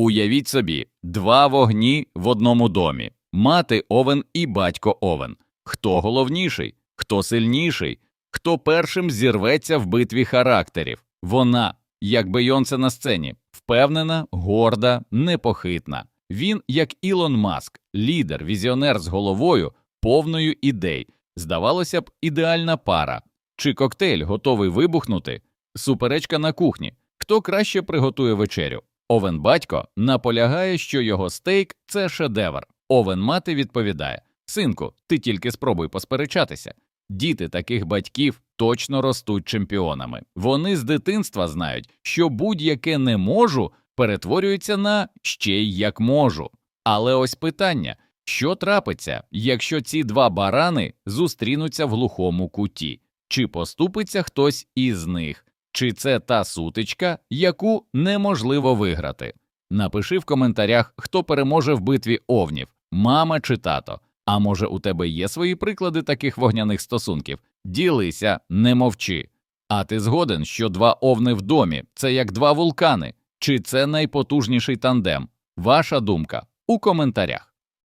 Уявіть собі, два вогні в одному домі мати Овен і батько Овен. Хто головніший, хто сильніший, хто першим зірветься в битві характерів? Вона, як Бейонсе на сцені, впевнена, горда, непохитна. Він, як Ілон Маск, лідер, візіонер з головою, повною ідей. Здавалося б, ідеальна пара. Чи коктейль готовий вибухнути? Суперечка на кухні. Хто краще приготує вечерю? Овен батько наполягає, що його стейк це шедевр. Овен мати відповідає: Синку, ти тільки спробуй посперечатися. Діти таких батьків точно ростуть чемпіонами. Вони з дитинства знають, що будь-яке не можу перетворюється на ще й як можу. Але ось питання: що трапиться, якщо ці два барани зустрінуться в глухому куті? Чи поступиться хтось із них? Чи це та сутичка, яку неможливо виграти? Напиши в коментарях, хто переможе в битві овнів, мама чи тато. А може, у тебе є свої приклади таких вогняних стосунків? Ділися, не мовчи. А ти згоден, що два овни в домі це як два вулкани, чи це найпотужніший тандем? Ваша думка у коментарях.